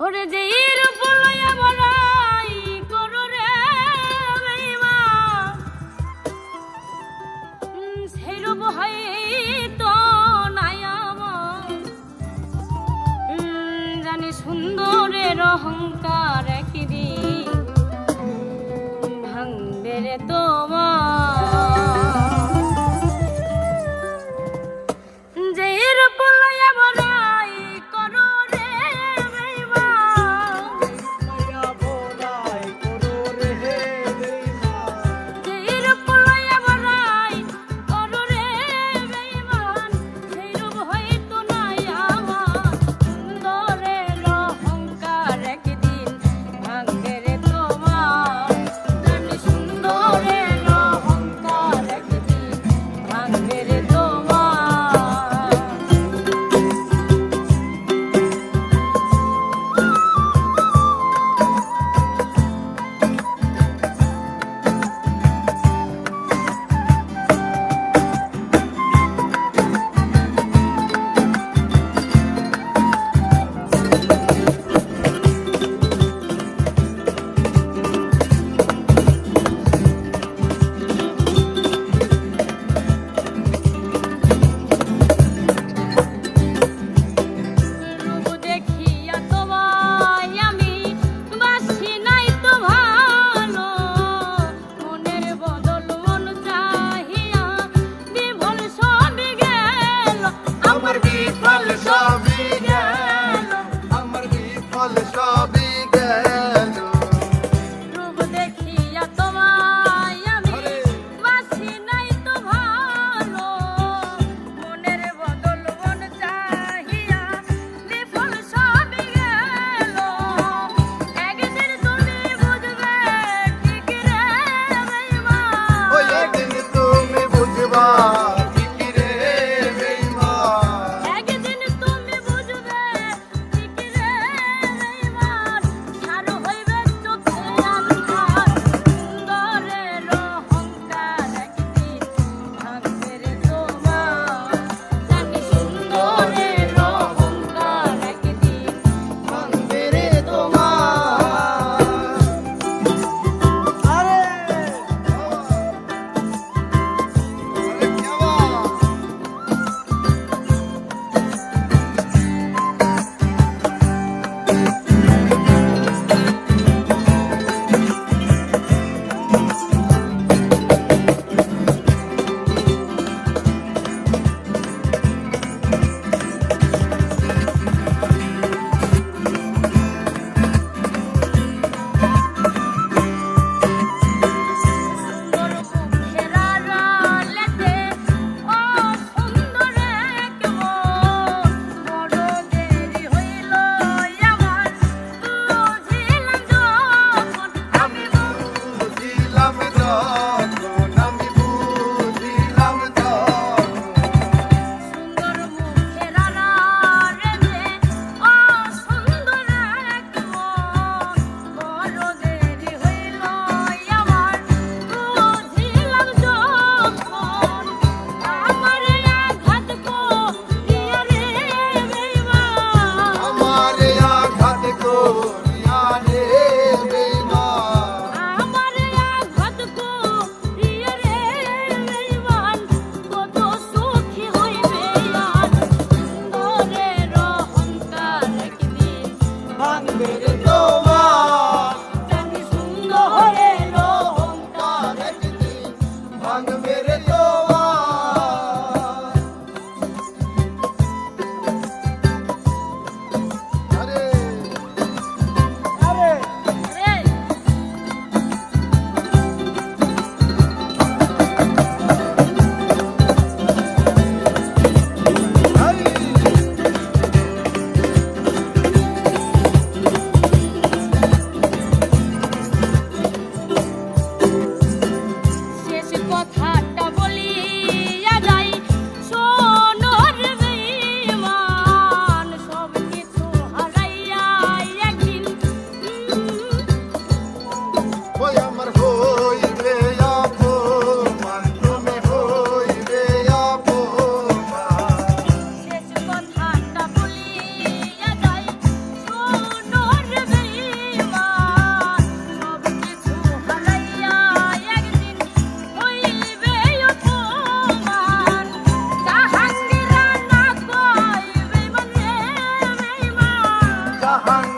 ওরে যে রূপ লইয়া বলাই করো রে বেঈমান সেই রূপ হয়তো নাই আমার। জানি সুন্দরের অহংকার 사랑